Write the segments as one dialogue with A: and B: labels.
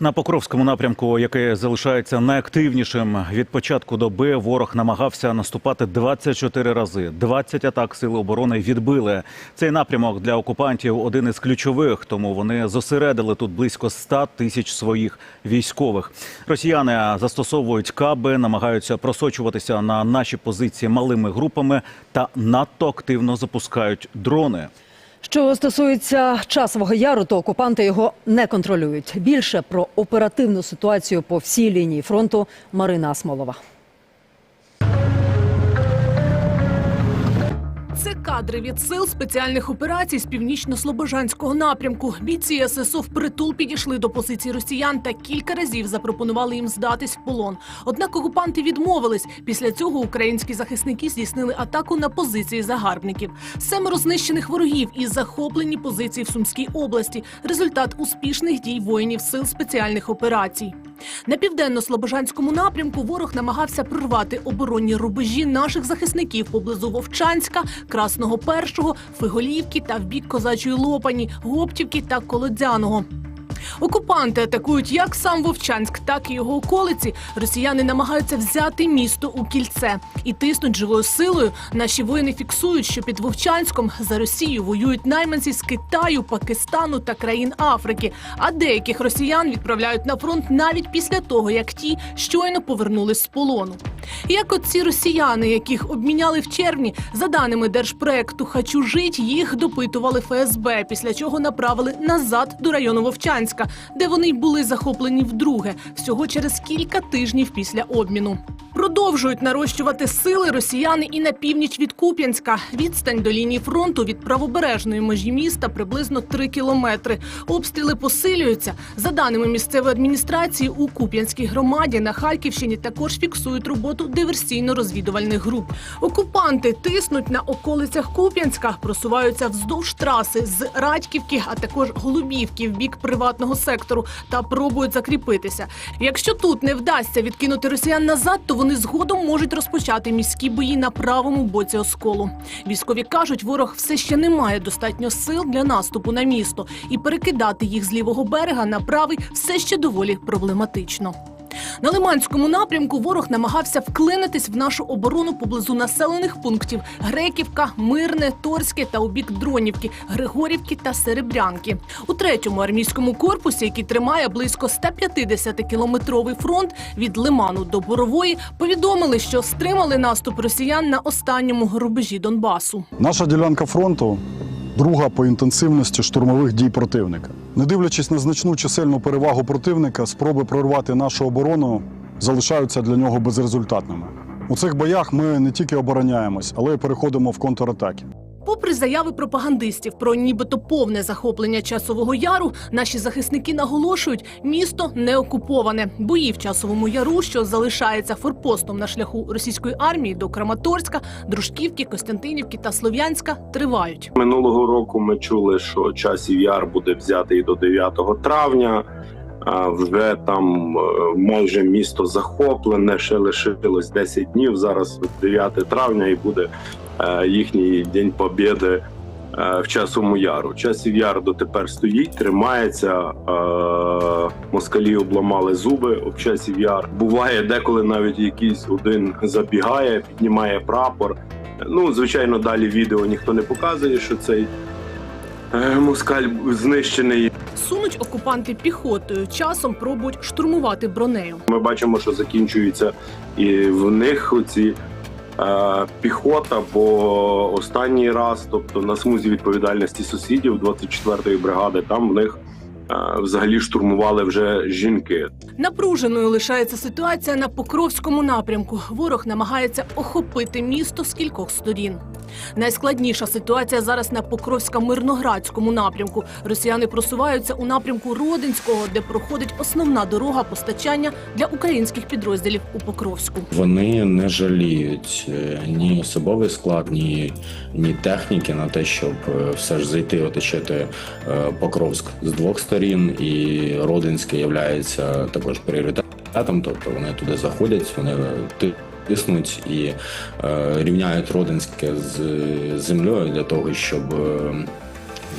A: На Покровському напрямку, який залишається найактивнішим від початку доби, ворог намагався наступати 24 рази. 20 атак сили оборони відбили. Цей напрямок для окупантів один із ключових, тому вони зосередили тут близько 100 тисяч своїх військових. Росіяни застосовують каби, намагаються просочуватися на наші позиції малими групами та надто активно запускають дрони.
B: Що стосується часового яру, то окупанти його не контролюють. Більше про оперативну ситуацію по всій лінії фронту Марина Асмолова.
C: Це кадри від сил спеціальних операцій з північно-слобожанського напрямку. Бійці ССО впритул підійшли до позицій росіян та кілька разів запропонували їм здатись в полон. Однак окупанти відмовились. Після цього українські захисники здійснили атаку на позиції загарбників. Семеро знищених ворогів і захоплені позиції в Сумській області. Результат успішних дій воїнів сил спеціальних операцій. На південно-слобожанському напрямку ворог намагався прорвати оборонні рубежі наших захисників поблизу Вовчанська, Красного Першого, Фиголівки та в бік Козачої Лопані, Гоптівки та Колодзяного. Окупанти атакують як сам Вовчанськ, так і його околиці. Росіяни намагаються взяти місто у кільце і тиснуть живою силою. Наші воїни фіксують, що під Вовчанськом за Росію воюють найманці з Китаю, Пакистану та країн Африки. А деяких росіян відправляють на фронт навіть після того, як ті щойно повернулись з полону. Як от ці росіяни, яких обміняли в червні, за даними держпроекту Хочу жить, їх допитували ФСБ, після чого направили назад до району Вовчанська, де вони й були захоплені вдруге, всього через кілька тижнів після обміну. Продовжують нарощувати сили росіяни і на північ від Куп'янська. Відстань до лінії фронту від правобережної межі міста приблизно 3 кілометри. Обстріли посилюються. За даними місцевої адміністрації, у Куп'янській громаді на Харківщині також фіксують роботу диверсійно-розвідувальних груп. Окупанти тиснуть на околицях Куп'янська, просуваються вздовж траси з Радьківки, а також Голубівки в бік приватного сектору та пробують закріпитися. Якщо тут не вдасться відкинути росіян назад, то вони згодом можуть розпочати міські бої на правому боці осколу. Військові кажуть, ворог все ще не має достатньо сил для наступу на місто, і перекидати їх з лівого берега на правий все ще доволі проблематично. На Лиманському напрямку ворог намагався вклинитись в нашу оборону поблизу населених пунктів Греківка, Мирне, Торське та у бік Дронівки, Григорівки та Серебрянки. У третьому армійському корпусі, який тримає близько 150-кілометровий фронт від Лиману до Борової, повідомили, що стримали наступ росіян на останньому рубежі Донбасу.
D: Наша ділянка фронту друга по інтенсивності штурмових дій противника. Не дивлячись на значну чисельну перевагу противника, спроби прорвати нашу оборону залишаються для нього безрезультатними. У цих боях ми не тільки обороняємось, але й переходимо в контратаки.
C: Попри заяви пропагандистів про нібито повне захоплення часового яру, наші захисники наголошують, місто не окуповане. Бої в часовому яру, що залишається форпостом на шляху російської армії до Краматорська, Дружківки, Костянтинівки та Слов'янська, тривають.
E: Минулого року ми чули, що часів яр буде взятий до 9 травня. А вже там е, майже місто захоплене, ще лишилось 10 днів. Зараз 9 травня і буде їхній день побєди е, в часовому яру. Часів яр дотепер стоїть, тримається. Е, москалі обламали зуби об часів яр. Буває деколи навіть якийсь один забігає, піднімає прапор. Ну, звичайно, далі відео ніхто не показує, що цей е, москаль знищений.
C: Сунуть окупанти піхотою, часом пробують штурмувати бронею.
E: Ми бачимо, що закінчується і в них оці е, піхота, бо останній раз, тобто на смузі відповідальності сусідів 24-ї бригади, там в них е, взагалі штурмували вже жінки.
C: Напруженою лишається ситуація на Покровському напрямку. Ворог намагається охопити місто з кількох сторін. Найскладніша ситуація зараз на Покровсько-Мирноградському напрямку. Росіяни просуваються у напрямку Родинського, де проходить основна дорога постачання для українських підрозділів у Покровську.
F: Вони не жаліють е, ні особовий склад, ні, ні техніки на те, щоб е, все ж зайти, оточити е, Покровськ з двох сторін, і Родинське є також пріоритетом. Тобто вони туди заходять, вони тиснуть і е, рівняють Родинське з землею для того, щоб е,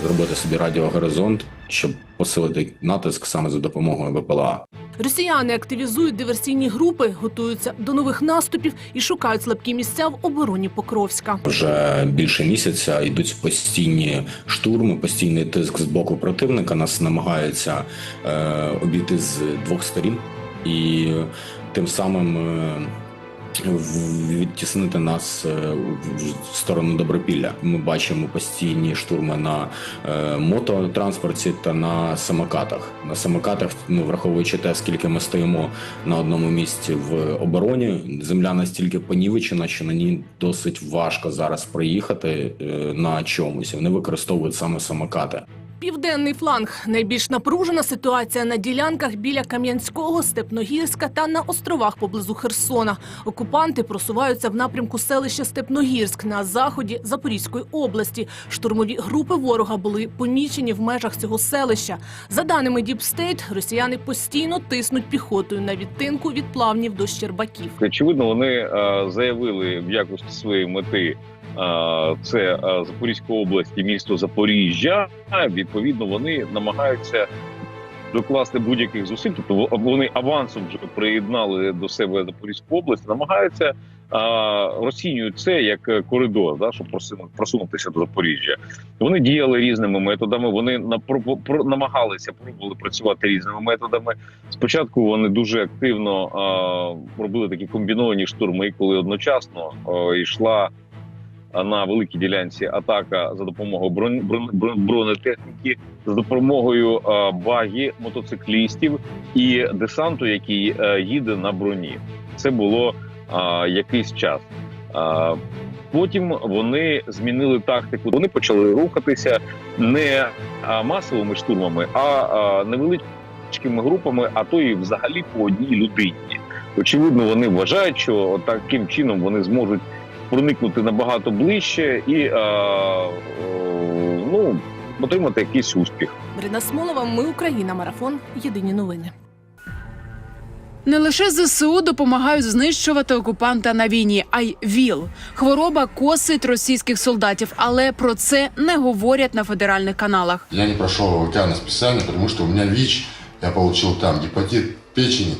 F: зробити собі радіогоризонт, щоб посилити натиск саме за допомогою БПЛА.
C: Росіяни активізують диверсійні групи, готуються до нових наступів і шукають слабкі місця в обороні Покровська.
F: Вже більше місяця йдуть постійні штурми, постійний тиск з боку противника. Нас намагаються е, обійти з двох сторін і тим самим е, відтіснити нас е, в сторону Добропілля. Ми бачимо постійні штурми на е, мототранспорті та на самокатах. На самокатах, ну враховуючи те, скільки ми стоїмо на одному місці в обороні, земля настільки понівечена, що на ній досить важко зараз проїхати е, на чомусь. Вони використовують саме самокати.
C: Південний фланг найбільш напружена ситуація на ділянках біля Кам'янського, Степногірська та на островах поблизу Херсона. Окупанти просуваються в напрямку селища Степногірськ на заході Запорізької області. Штурмові групи ворога були помічені в межах цього селища. За даними Діпстейт, росіяни постійно тиснуть піхотою на відтинку від плавнів до Щербаків.
G: Очевидно, вони е, заявили в якості своєї мети. Е, Це е, Запорізька область і місто Запоріжжя. Відповідно, вони намагаються докласти будь-яких зусиль. Тобто во- вони авансом вже приєднали до себе Запорізьку область, намагаються е, розцінюють це як коридор, да, щоб просунутися до Запоріжжя. Вони діяли різними методами. Вони намагалися пробували працювати різними методами. Спочатку вони дуже активно робили такі комбіновані штурми, коли одночасно йшла на великій ділянці атака за допомогою бронетехніки, за допомогою е, багі мотоциклістів і десанту, який е, їде на броні. Це було е, якийсь час. Е, Потім вони змінили тактику. Вони почали рухатися не масовими штурмами, а невеличкими групами, а то і взагалі по одній людині. Очевидно, вони вважають, що таким чином вони зможуть проникнути набагато ближче і а, о, ну, отримати якийсь успіх.
C: Марина Смолова, ми Україна. Марафон. Єдині новини.
H: Не лише ЗСУ допомагають знищувати окупанта на війні, а й ВІЛ. Хвороба косить російських солдатів, але про це не говорять на федеральних каналах.
I: Я не прошел океан специально, потому что у меня ВИЧ, я получил там гепатит печени,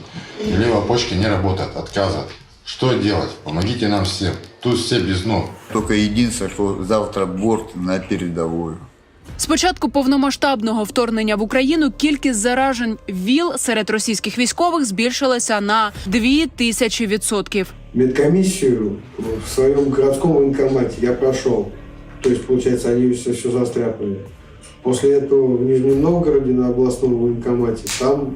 I: и левая почка не работает, отказывает. Что делать? Помогите нам всем. Тут все без ног.
J: Только единственное, что завтра борт на передовую.
H: З початку повномасштабного вторгнення в Україну кількість заражень ВІЛ серед російських військових збільшилася на 2 тисячі відсотків.
K: Медкомиссию в своем городском военкомате я прошел. То есть, получается, они все, все застряпали. После этого в Нижнем Новгороде на областном военкомате там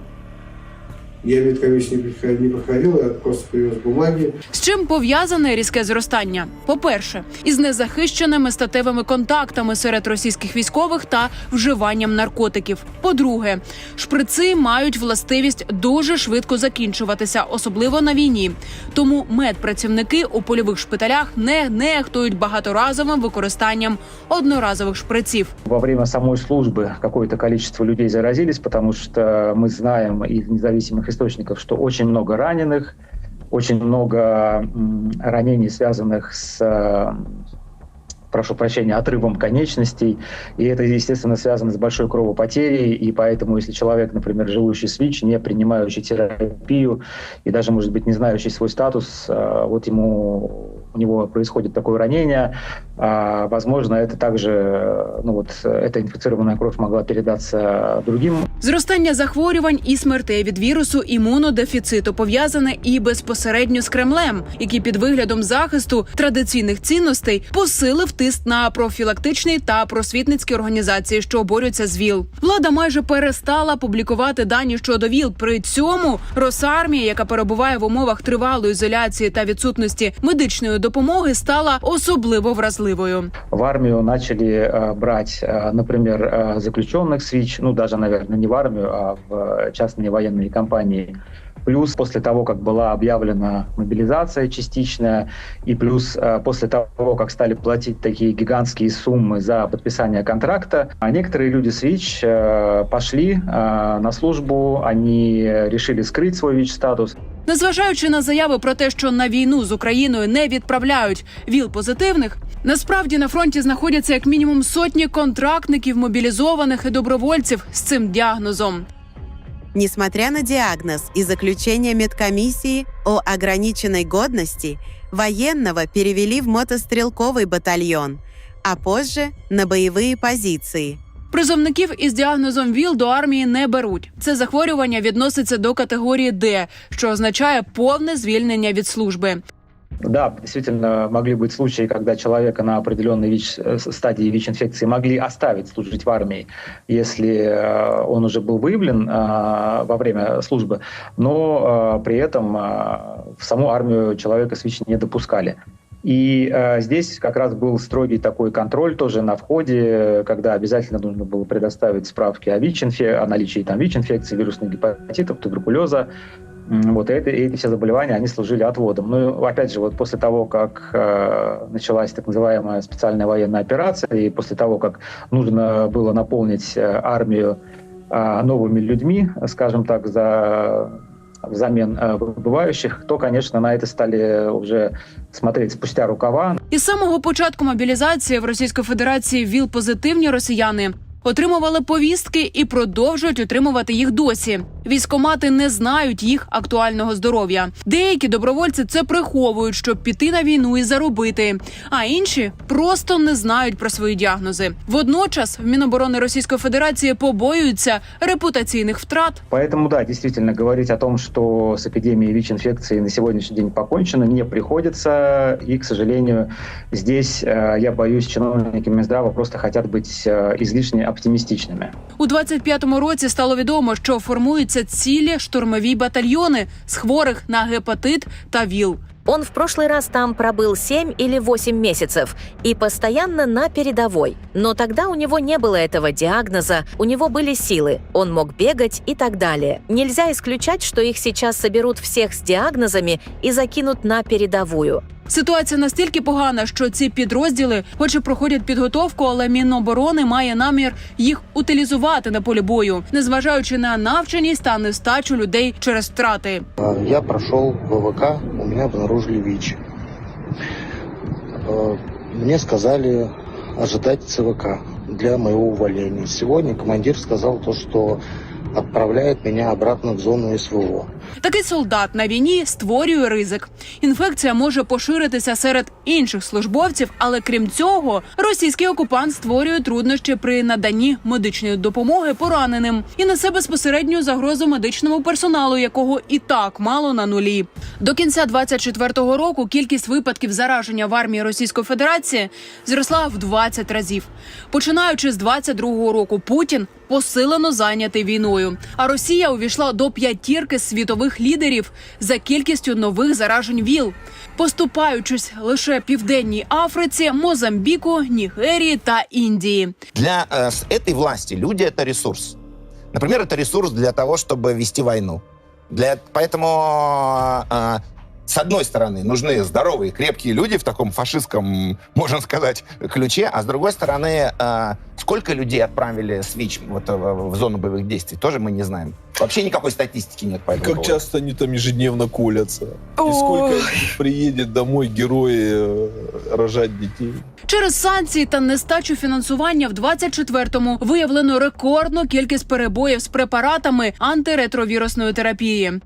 K: я медкомиссию не приход- не проходил, я просто привез бумаги.
H: З чим пов'язане різке зростання? По-перше, із незахищеними статевими контактами серед російських військових та вживанням наркотиків. По-друге, шприци мають властивість дуже швидко закінчуватися, особливо на війні. Тому медпрацівники у польових шпиталях не нехтують багаторазовим використанням одноразових шприців.
L: во время самой службы какое-то количество людей заразились, потому что мы знаем из независимых источников, что очень много раненых, очень много м, ранений, связанных с э, прошу прощения, отрывом конечностей, и это, естественно, связано с большой кровопотерей, и поэтому, если человек, например, живущий с ВИЧ, не принимающий терапию, и даже, может быть, не знающий свой статус, э, вот ему у него происходит такое ранение, а, возможно, это также, э, ну вот, эта инфицированная кровь могла передаться другим
H: Зростання захворювань і смертей від вірусу імунодефіциту пов'язане і безпосередньо з Кремлем, який під виглядом захисту традиційних цінностей посилив тиск на профілактичні та просвітницькі організації, що борються з ВІЛ. Влада майже перестала публікувати дані щодо ВІЛ. При цьому Росармія, яка перебуває в умовах тривалої ізоляції та відсутності медичної допомоги, стала особливо вразливою.
L: в армию начали э, брать, э, например, э, заключенных с ВИЧ, ну даже, наверное, не в армию, а в э, частные военные компании. Плюс после того, как была объявлена мобилизация частичная, и плюс э, после того, как стали платить такие гигантские суммы за подписание контракта, а некоторые люди с ВИЧ э, пошли э, на службу, они решили скрыть свой ВИЧ-статус.
H: Незважаючи на заяви про те, що на війну з Україною не відправляють віл позитивних, насправді на фронті знаходяться як мінімум сотні контрактників, мобілізованих і добровольців з цим діагнозом.
M: Несмотря на диагноз и заключение медкомиссии о ограниченной годности, военного перевели в мотострелковый батальон, а позже на боевые позиції.
H: Призовників із діагнозом ВІЛ до армії не беруть. Це захворювання відноситься до категорії Д, що означає повне звільнення від служби.
L: Да, действительно, могли быть случаи, когда человека на определенной ВИЧ, э, стадии ВИЧ-инфекции могли оставить служить в армии, если э, он уже был выявлен э, во время службы, но при этом в саму армию человека с ВИЧ не допускали. И э, здесь как раз был строгий такой контроль тоже на входе, когда обязательно нужно было предоставить справки о ВИЧ, о наличии там ВИЧ-инфекции, вирусных гепатитов, туберкулеза, Вот и это, и эти все заболевания, они служили отводом. Ну, опять же, вот после того, как э, началась так называемая специальная военная операция, и после того, как нужно было наполнить э, армию э, новыми людьми, скажем так, за взамен э, выбывающих, то, конечно, на это стали уже смотреть спустя рукава.
H: Із самого початку мобілізації в Російській Федерації ВІЛ позитивні росіяни отримували повістки і продовжують отримувати їх досі. Військомати не знають їх актуального здоров'я. Деякі добровольці це приховують, щоб піти на війну і заробити. А інші просто не знають про свої діагнози. Водночас в Міноборони Російської Федерації побоюються репутаційних втрат.
L: Поэтому, да, действительно, говорить о том, что с эпидемией ВИЧ-инфекции на сегодняшний день покончено, не приходится. И, к сожалению, здесь, э, я боюсь, чиновники Минздрава просто хотят быть э, излишне оптимистичными.
H: У 25-му році стало відомо, що формуються цілі штурмові батальйони з хворих на гепатит та ВІЛ.
N: Он в прошлый раз там пробыл 7 или 8 месяцев и постоянно на передовой. Но тогда у него не было этого диагноза, у него были силы, он мог бегать и так далее. Нельзя исключать, что их сейчас соберут всех с диагнозами и закинут на передовую.
H: Ситуація настільки погана, що ці підрозділи, хоч і проходять підготовку, але Міноборони має намір їх утилізувати на полі бою, незважаючи на навченість та нестачу людей через втрати.
O: Я прошел ВВК, у меня обнаружили. Э, Мне сказали ожидать ЦВК для моего увольнения. Сегодня командир сказал то, что отправляет меня обратно в зону СВО.
H: Такий солдат на війні створює ризик. Інфекція може поширитися серед інших службовців, але крім цього, російський окупант створює труднощі при наданні медичної допомоги пораненим і несе безпосередню загрозу медичному персоналу, якого і так мало на нулі. До кінця 24-го року кількість випадків зараження в армії Російської Федерації зросла в 20 разів. Починаючи з 22-го року, Путін посилено зайнятий війною. А Росія увійшла до п'ятірки світових лідерів за кількістю нових заражень ВІЛ, поступаючись лише південній Африці, Мозамбіку, Нігерії та Індії.
P: Для э, с этой власти люди это ресурс. Например, это ресурс для того, чтобы вести войну. Для, поэтому, э, с одной стороны, нужны здоровые, крепкие люди в таком фашистском, можно сказать, ключе, а с другой стороны, э, сколько людей отправили с ВИЧ вот, э, в зону боевых действий, тоже мы не знаем. Вообще никакой статистики нет по этому
Q: Как
P: поводу.
Q: часто они там ежедневно колятся? И сколько приедет домой герои э, рожать детей?
H: Через санкції та нестачу фінансування в 24-му виявлено рекордну кількість перебоїв з препаратами антиретровірусної терапії.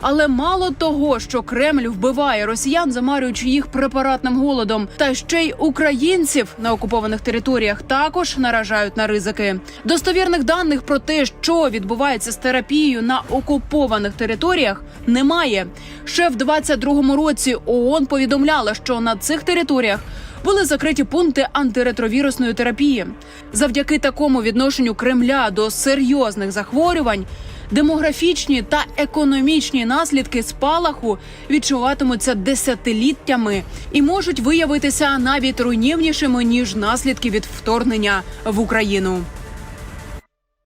H: Але мало того, що Кремль вбиває росіян, замарюючи їх препаратним голодом, та ще й українців на окупованих територіях також наражають на ризики. Достовірних даних про те, що відбувається з терапією на окупованих територіях, немає. Ще в 22-му році ООН повідомляла, що на цих територіях були закриті пункти антиретровірусної терапії. Завдяки такому відношенню Кремля до серйозних захворювань. Демографічні та економічні наслідки спалаху відчуватимуться десятиліттями і можуть виявитися навіть руйнівнішими ніж наслідки від вторгнення в Україну.